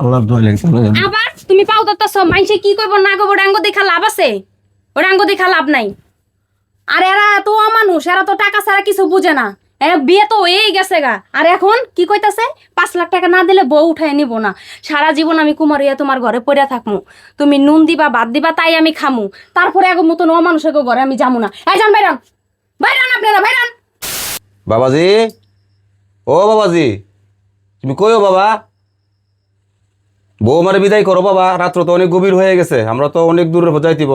আল্লাহর দোয়া লাগে। আবার তুমি পাও দত্তাছ মাইসে কি করব না ডাঙ্গ দেখা লাভ আছে? দেখা লাভ নাই। আর এরা তো মানুষ এরা তো টাকা ছাড়া কিছু বুঝে না। এরা বিয়ে তো হয়েই গেছে গা। আর এখন কি কইতাছে? পাঁচ লাখ টাকা না দিলে বউ উঠাই নিব না। সারা জীবন আমি কুমার হইয়া তোমার ঘরে পড়ে থাকমু। তুমি নুন দিবা বাদ দিবা তাই আমি খামু। তারপরে আগো মতন ও মানুষের ঘরে আমি যাব না। এই যান বাইরান বাইরান আপনারা বাইরান বাবাজি ও বাবাজি তুমি কইও বাবা? বউ মারে বিদায় করো বাবা, রাত্র তো অনেক গভীর হয়ে গেছে, আমরা তো অনেক দূরে যাইতিব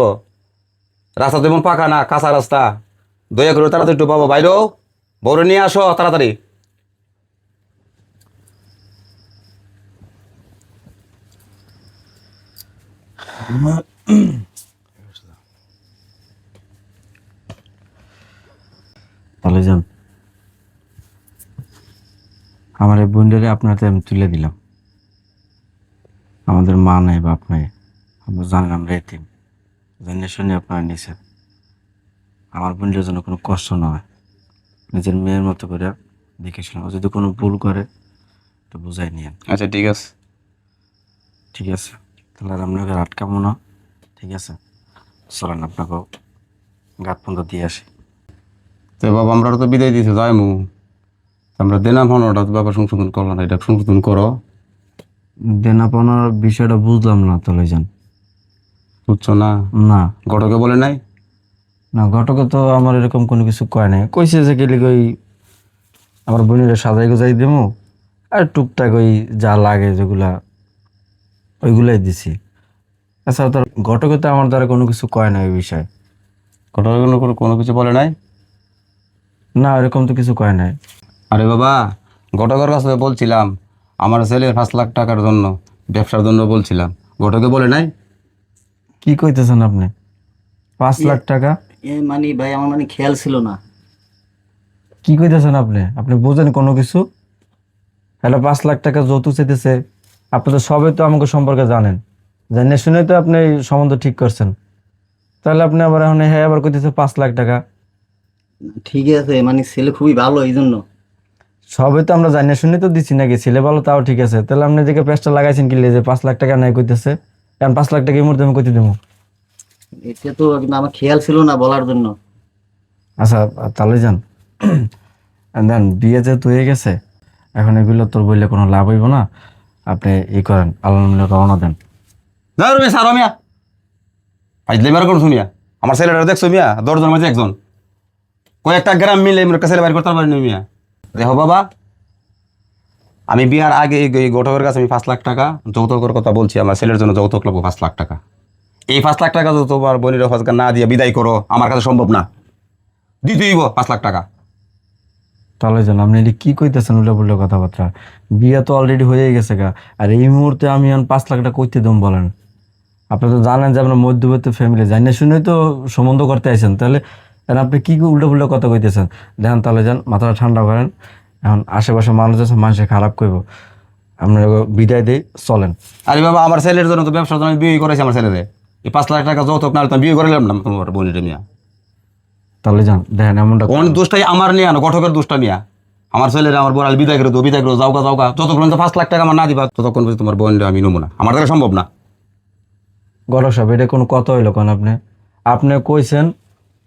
রাস্তা তেমন পাকা না, কাঁচা রাস্তা। দয়া করে তাড়াতাড়ি একটু বাবা বাইরেও বউরে নিয়ে আসো তাড়াতাড়ি। আমার এই বোনটারে আপনার তুলে দিলাম। আমাদের মা নাই বাপ নাই আপনার জানেন আমরা এতিম। জেনে শুনে আপনারা নিছেন। আমার বোনটার জন্য কোনো কষ্ট না হয় নিজের মেয়ের মতো করে দেখে শুনে। যদি কোনো ভুল করে তো বুঝাই নিয়েন। আচ্ছা ঠিক আছে। ঠিক আছে। তাহলে আর আপনাকে আটকাবো না ঠিক আছে? চলেন আপনাকেও গাত পর্যন্ত দিয়ে আসি। তো বাবা আমরা তো বিদায় দিতে যাই মু আমরা দেনাম হন ওটা তো বাবা সংশোধন করলাম এটা সংশোধন করো। দেনা পাওনার বিষয়টা বুঝলাম না তাহলে যান বুঝছ না? না। গটকে বলে নাই? না ঘটকে তো আমার এরকম কোনো কিছু কয় নাই। কইছে যে গেলে ওই আমার বোনের সাজাই গোজাই দেবো আর টুকটাক ওই যা লাগে যেগুলা ওইগুলাই দিছি। আচ্ছা তোর ঘটকে তো আমার দ্বারা কোনো কিছু কয় না ওই বিষয়ে। কোনো কোনো- কোনো কিছু বলে নাই? না এরকম তো কিছু কয় নাই। আরে বাবা ঘটকের কাছে বলছিলাম আমার ছেলের পাঁচ লাখ টাকার জন্য ব্যবসার জন্য বলছিলাম। ঘটকে বলে নাই। কি কইতেছেন আপনি? পাঁচ লাখ টাকা? এ মানে ভাই আমার মানে খেয়াল ছিল না। কি কইতেছেন আপনি? আপনি বুঝেন কোনো কিছু? হ্যালো পাঁচ লাখ টাকা যৌতুক চাইতেছে। আপনি তো সবাই তো আমাকে সম্পর্কে জানেন। জানিয়ে শুনে তো আপনি সম্বন্ধ ঠিক করছেন। তাহলে আপনি আবার এখন হ্যাঁ আবার কইতেছে পাঁচ লাখ টাকা। ঠিক আছে মানে ছেলে খুবই ভালো এই জন্য সবাই তো আমরা জানিয়ে শুনে তো দিচ্ছি নাকি ছেলে ভালো তাও ঠিক আছে। তাহলে আপনি দিকে পেঁচটা লাগাইছেন কি যে পাঁচ লাখ টাকা নাই কইতেছে এখন পাঁচ লাখ টাকা এই মুহূর্তে আমি কইতে দেবো। এটা তো কিন্তু আমার খেয়াল ছিল না বলার জন্য। আচ্ছা তাহলে যান। দেন বিয়ে যেহেতু হয়ে গেছে এখন এগুলো তোর বললে কোনো লাভ হইব না। আপনি ই করেন আলহামদুলিল্লাহ রওনা দেন। না রুমিয়া সারো মিয়া। ফাইজলে মেরে কোন শুনিয়া আমার ছেলেটা দেখছ মিয়া? দশজন মাঝে একজন। কয়েকটা গ্রাম মিলে আমার ছেলে বাড়ি করতে পারিনি মিয়া। দেখো বাবা, আমি বিয়ার আগে এই ঘটকের কাছে আমি পাঁচ লাখ টাকা, যৌতুকের কথা বলছি, আমার ছেলের জন্য যৌতুক লাগবো পাঁচ লাখ টাকা। এই পাঁচ লাখ টাকা যদি তোমার বোনের হজকা না দিয়ে বিদায় করো, আমার কাছে সম্ভব না। দিতেই পাঁচ লাখ টাকা। তাহলে জান, আপনি এটি কি কইতেছেন উল্টো পুল্টো কথাবার্তা? বিয়ে তো অলরেডি হয়ে গেছে গা, আর এই মুহূর্তে আমি এখন পাঁচ লাখ টাকা কইতে দেবো বলেন। আপনি তো জানেন যে আপনার মধ্যবিত্ত ফ্যামিলি জানি শুনে তো সম্বন্ধ করতে আইছেন। তাহলে এখন আপনি কি উল্টো পুল্টো কথা কইতেছেন? দেখেন তাহলে যান মাথাটা ঠান্ডা করেন। এখন আশেপাশে মানুষ আছে মানুষে খারাপ করব আমরা বিদায় দিই চলেন। আরে বাবা আমার ছেলের জন্য তো ব্যবসার জন্য বিয়ে করেছি আমার ছেলেরে। এই পাঁচ লাখ টাকা যৌতুক না তো আমি বিয়ে করলাম না তোমার বোনের মিয়া তাহলে যান দেখেন এমনটা কোন দোষটাই আমার নিয়ে আনো ঘটকের দোষটা নিয়ে। আমার ছেলেরা আমার বোন বিদায় করে দেবো বিদায় করে যাওগা যাওগা যতক্ষণ পর্যন্ত পাঁচ লাখ টাকা আমার না দিবা ততক্ষণ পর্যন্ত তোমার বোন আমি নেব না। আমার দ্বারা সম্ভব না। গরক সাহেব এটা কোনো কথা হইল কেন আপনি? আপনি কইছেন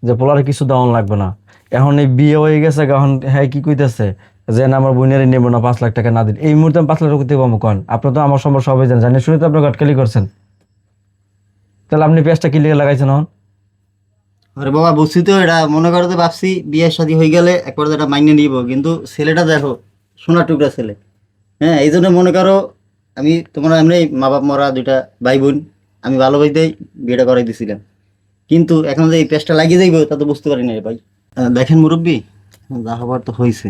যে পোলারে কিছু দেওয়ান লাগবে না। এখন এই বিয়ে হয়ে গেছে, এখন হ্যাঁ কি কইতেছে? যে না, আমার বোনের নেব না, পাঁচ লাখ টাকা না দিন। এই মুহূর্তে আমি পাঁচ লাখ টাকা দিতে পারব কন? আপনি তো আমার সম্পর্কে সবাই জানেন। জানি শুনে তো আপনি গটকালি করছেন। তাহলে আপনি পেঁয়াজটা কি লিগে লাগাইছেন এখন? আরে বাবা বুঝছি তো এটা, মনে করো ভাবছি বিয়ের শাদী হয়ে গেলে একবার এটা মাইনে নিব। কিন্তু ছেলেটা দেখো, সোনার টুকরা ছেলে। হ্যাঁ এই জন্য মনে করো আমি তোমার এমনি মা বাপ মরা দুইটা ভাই বোন আমি ভালোবাসতেই বিয়েটা করাই দিছিলাম। কিন্তু এখন যে এই পেস্টটা লাগিয়ে যাইব তা তো বুঝতে পারি না ভাই। দেখেন মুরব্বী যা হবার তো হয়েছে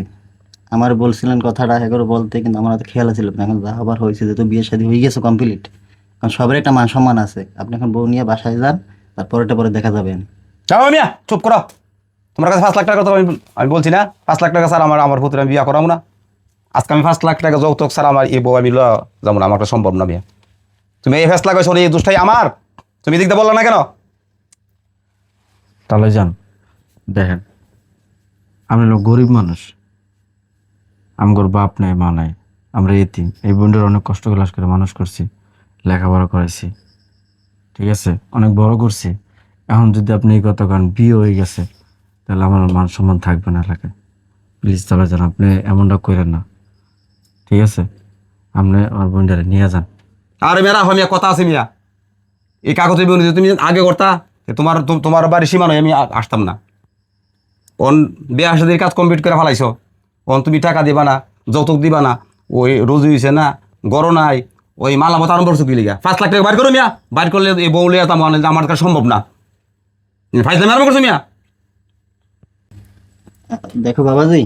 আমার বলছিলেন কথাটা এগারো বলতে কিন্তু আমার তো খেয়াল ছিল এখন যা হবার হয়েছে যেহেতু বিয়ে শাদী হয়ে গেছে কমপ্লিট কারণ সবার একটা মান সম্মান আছে। আপনি এখন বউ নিয়ে বাসায় যান তারপরেটা পরে দেখা যাবে। যাও মিয়া চুপ করো। তোমার কাছে পাঁচ লাখ টাকা তো আমি আমি বলছি না। পাঁচ লাখ টাকা স্যার আমার আমার পুত্র আমি বিয়ে করাবো না। আজকে আমি পাঁচ লাখ টাকা যৌতুক স্যার আমার এই বউ আমি ল যাব না। আমার কাছে সম্ভব না বিয়ে তুমি এই ফেসলা কইছো এই দুষ্টাই আমার। তুমি দিয়ে বলল না কেন? তাহলে যান। দেখেন। আমি লোক গরিব মানুষ। আমগোর বাপ নাই মা নাই। আমরা এতিম। এই বোনটার অনেক কষ্ট ক্লাস করে মানুষ করছি লেখাপড়া করেছি ঠিক আছে? অনেক বড় করছি। এখন যদি আপনি এই কথা কারণ বিয়ে হয়ে গেছে তাহলে আমার মান সম্মান থাকবে না এলাকায়। প্লিজ চলে যান আপনি এমনটা করেন না। ঠিক আছে? আপনি আমার বোনটারে নিয়ে যান। আরে হয় মিয়া কথা আছে মিয়া। এই কাগজে তুমি আগে করতা তোমার তোমার বাড়ি সীমানো আমি আসতাম না। অন বিয়ে সাদের কাজ কমপ্লিট করে ফেলাইছ। অন তুমি টাকা দিবা না, যৌতুক দিবা না, ওই রোজ হয়েছে না গরম নাই, ওই মালামত আরম্ভ করছ কি লিগা? পাঁচ লাখ টাকা বাইর করো মিয়া। বাইর করলে এই বউ লিয়া আমার কাছে সম্ভব না। ফাইজলামি আরম্ভ করছ মিয়া? দেখো বাবাজি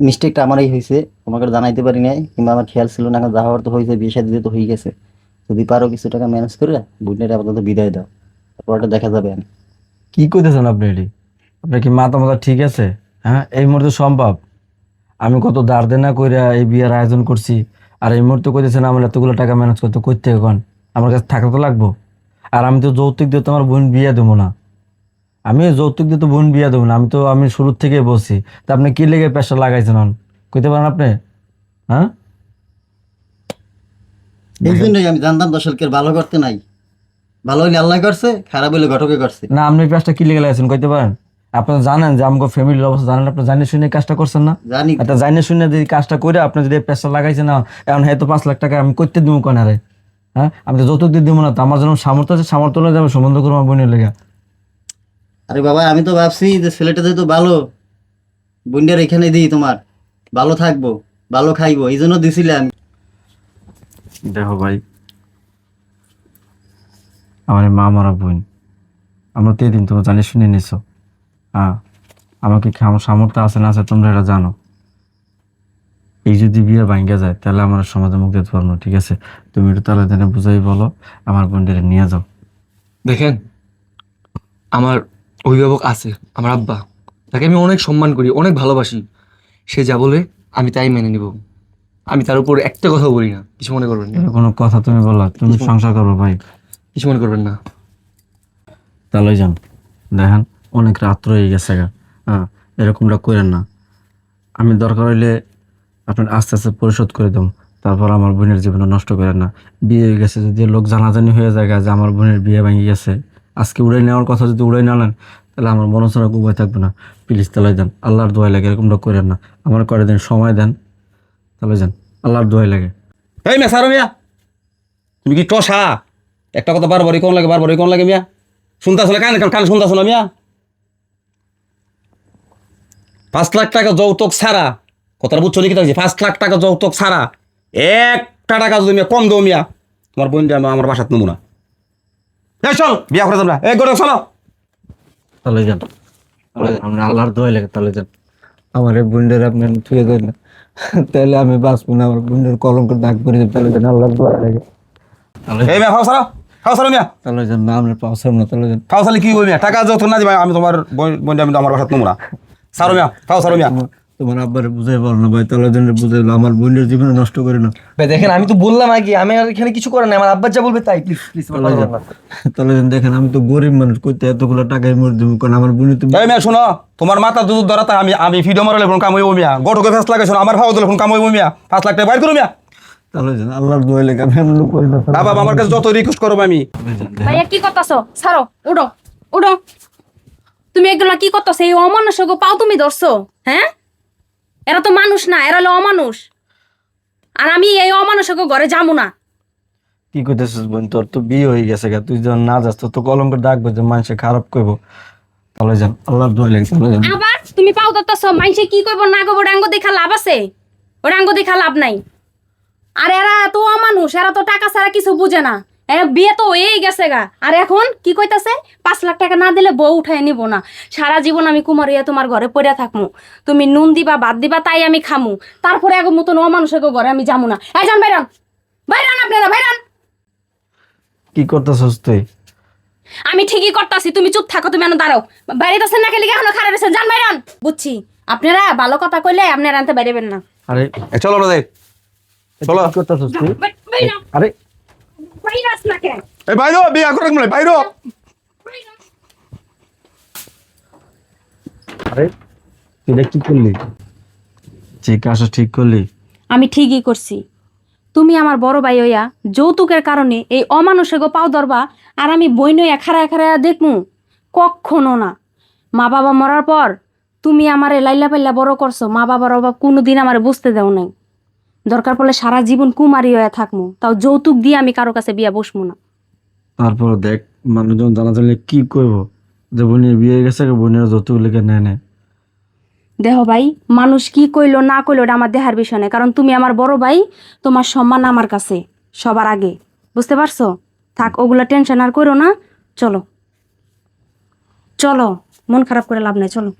মিস্টেকটা আমারই হয়েছে তোমাকে জানাইতে পারি নাই, কিংবা আমার খেয়াল ছিল না যা হওয়ার তো হয়েছে বিয়ে সাথে তো হয়ে গেছে। যদি পারো কিছু টাকা ম্যানেজ করে বুঝলে আপাতত বিদায় দাও। দেখা যাবে। কি আপনি এটি? আপনার কি মাথা মাথা ঠিক আছে? হ্যাঁ এই মুহূর্তে সম্ভব? আমি কত দাঁড় দেনা কইরা এই বিয়ের আয়োজন করছি আর এই মুহূর্তে কইতেছেন আমার এতগুলো টাকা ম্যানেজ করতে করতে এখন আমার কাছে থাকা তো লাগবো। আর আমি তো যৌতুক দিয়ে তো আমার বোন বিয়ে দেবো না। আমি যৌতুক দিয়ে তো বোন বিয়ে দেবো না আমি তো আমি শুরুর থেকে বলছি। তা আপনি কি লেগে পেশা লাগাইছেন কইতে পারেন আপনি? হ্যাঁ? এই জন্যই আমি জানতাম দশলকের ভালো করতে নাই। ভালো হইলে আল্লাহ করছে খারাপ হইলে ঘটকে করছে। না আপনি কি লেগে লাগাইছেন? কইতে পারেন। আপনারা জানেন যে আমাকে ফ্যামিলির অবস্থা জানেন আপনি জানিয়ে শুনে কাজটা করছেন না? জানি। এটা জানিয়ে শুনে যদি কাজটা করে আপনি যদি পেশা লাগাইছেন না এখন হয়তো পাঁচ লাখ টাকা আমি করতে দিব কেন আরে হ্যাঁ? আমি তো দিয়ে দিব না তো আমার যেন সামর্থ্য আছে সামর্থ্য অনুযায়ী আমি সম্বন্ধ করব আমার বোনের লেগে। আরে বাবা আমি তো ভাবছি যে ছেলেটা যেহেতু ভালো বোনটার এখানে দিই তোমার। ভালো থাকব ভালো খাইবো এই জন্য দিছিলাম। দেখো ভাই আমার মা মারা বোন। আমরা তো দিন তোমরা জানিয়ে শুনে নিছো। হ্যাঁ আমাকে কি আমার সামর্থ্য আছে না আছে তোমরা এটা জানো? এই যদি বিয়ে ভাঙ্গা যায় তাহলে আমার সমাজে মুখ দিতে পারব ঠিক আছে? তুমি একটু তাহলে দিনে বুঝাই বলো আমার বোনদের নিয়ে যাও। দেখেন আমার অভিভাবক আছে আমার আব্বা। তাকে আমি অনেক সম্মান করি অনেক ভালোবাসি। সে যা বলে আমি তাই মেনে নিব। আমি তার উপর একটা কথা বলি না কিছু মনে করবেন না। কোনো কথা তুমি বললা তুমি সংসার করব ভাই। কিছু মনে করবেন না। তাহলে যান। দেখেন অনেক রাত্র হয়ে গেছে গা। হ্যাঁ এরকমটা করেন না। আমি দরকার হইলে আপনার আস্তে আস্তে পরিশোধ করে দেবো। তারপর আমার বোনের জীবনে নষ্ট করেন না। বিয়ে হয়ে গেছে যদি লোক জানাজানি হয়ে যায় যে আমার বোনের বিয়ে ভেঙে গেছে আজকে উড়াই নেওয়ার কথা যদি উড়াই না নেন তাহলে আমার মনসরা উপায় থাকবে না। প্লিজ তাহলে যান আল্লাহর দোয়াই লাগে এরকমটা করেন না। আমার করে দিন সময় দেন তাহলে যান আল্লাহর দোয়াই লাগে। এই মিয়া সারো মিয়া তুমি কি টসা? একটা কথা বারবারই কোন লাগে বারবারই কোন লাগে মিয়া? শুনতে আসলে কানে কানে শুনতে না মিয়া? পাঁচ লাখ টাকা যৌতুক ছাড়া কথাটা বুঝছ নাকি তাহলে? পাঁচ লাখ টাকা যৌতুক ছাড়া একটা টাকা যদি মিয়া কম দেবো মিয়া তোমার বোনটা আমার বাসাত নেব না। এই চল বিয়া করে তোমরা এই গোটা চলো। তাহলে যান। আল্লাহর দোয়াই লাগে তাহলে যান। আমার এই বোনদের আপনি দেন না। তাহলে আমি বাঁচবো না আমার বোনদের কলঙ্ক দাগ করে তাহলে যান আল্লাহর দোয়াই লাগে। এই মিয়া খাও সারা খাও সারা মিয়া তাহলে যান না আমরা পাওসাম না তাহলে যান। খাও কি টাকা না দিবা আমি তোমার বোন আমি আমার সারো মিয়া মিয়া তোমার- বুঝাই বল না ভাই তাহলে যেন বুঝাই আমার বোনের জীবনে নষ্ট করে না। ভাই দেখেন আমি তো বললাম আগে আমি আর এখানে কিছু করার নাই আমার আব্বা যা বলবে তাই প্লিজ প্লিজ তাহলে যান। দেখেন আমি তো গরিব মানুষ করতে এতগুলো টাকায় মরে দেবো কারণ আমার বোনে তুমি এই মিয়া শোনো তোমার মাথা দুধ ধরাতে আমি আমি ভিডিও মারলে ফোন কাম হইব মিয়া। গটকে ফেস লাগাইছো আমার ভাও দিলে ফোন কাম হইব মিয়া। পাঁচ লাখ টাকা বাইর করো মিয়া। তাহলে যান আল্লাহর লাগে আমি এমন করি না না। বাবা আমার কাছে যত রিকোয়েস্ট করো আমি। ভাইয়া কি করতেছো? ছাড়ো উড়ো উড়ো তুমি এগুলা কি করতেছো? এই অমানুষ পাও তুমি ধরছো হ্যাঁ? এরা তো মানুষ না এরা হলো অমানুষ। আর আমি এই অমানুষকে ঘরে যাব না। কি করতেছিস বোন তোর তো বিয়ে হয়ে গেছে গা তুই যখন না যাস তোর তো কলঙ্ক ডাকবে যে মানুষে খারাপ করব তাহলে যান আল্লাহর দোয়াই লাগে তাহলে যান আবার তুমি পাও ধরতেছো মানুষে কি করব না করব ডাঙ্গ দেখা লাভ আছে। ও ডাঙ্গ দেখা লাভ নাই। আর এরা তো অমানুষ এরা তো টাকা ছাড়া কিছু বুঝে না। এরা বিয়ে তো হয়েই গেছে গা। আর এখন কি কইতাছে? পাঁচ লাখ টাকা না দিলে বউ উঠায় নিব না। সারা জীবন আমি কুমারিয়া তোমার ঘরে পড়ে থাকমু। তুমি নুন দিবা বাদ দিবা তাই আমি খামু। তারপরে আগে মতন অমানুষের ঘরে আমি যাব না। এই যান বাইরান বাইরান আপনারা বাইরান। কি করতেছিস তুই? আমি ঠিকই করতাছি তুমি চুপ থাকো তুমি এনে দাঁড়াও। বাইরে আছেন না খেলে এখনও খারাপ আছেন যান বাইরান। বুঝছি। আপনারা ভালো কথা কইলে আপনারা আনতে বাইরেবেন না। আরে চলো না যাই চলো। করতেছিস তুই আরে। বাইরাস না কেন? এই বাইরো বিয়া করে মানে বাইরো আরে তুই কি করলি? যে কাজটা ঠিক করলি? আমি ঠিকই করছি। তুমি আমার বড় ভাই হইয়া যৌতুকের কারণে এই অমানুষে গো পাও ধরবা আর আমি বই নইয়া খাড়ায় খাড়ায় দেখমু? কখনো না। মা বাবা মরার পর তুমি আমারে লাইলা পাইলা বড় করছ মা বাবার অভাব কোনোদিন আমার বুঝতে দেও নাই। দরকার পড়লে সারা জীবন কুমারী হয়ে থাকমু। তাও যৌতুক দিয়ে আমি কারও কাছে বিয়া বসবো না। তারপর দেখ মানুষজন জানা চলে কি করব? যে বোনের বিয়ে গেছে বোনের যৌতুক লিখে নেয় নেয় দেহ ভাই মানুষ কি কইলো না কইলো এটা আমার দেহার বিষয় নয় কারণ তুমি আমার বড় ভাই তোমার সম্মান আমার কাছে সবার আগে। বুঝতে পারছ? থাক ওগুলা টেনশন আর করো না। চলো। চলো মন খারাপ করে লাভ নাই চলো।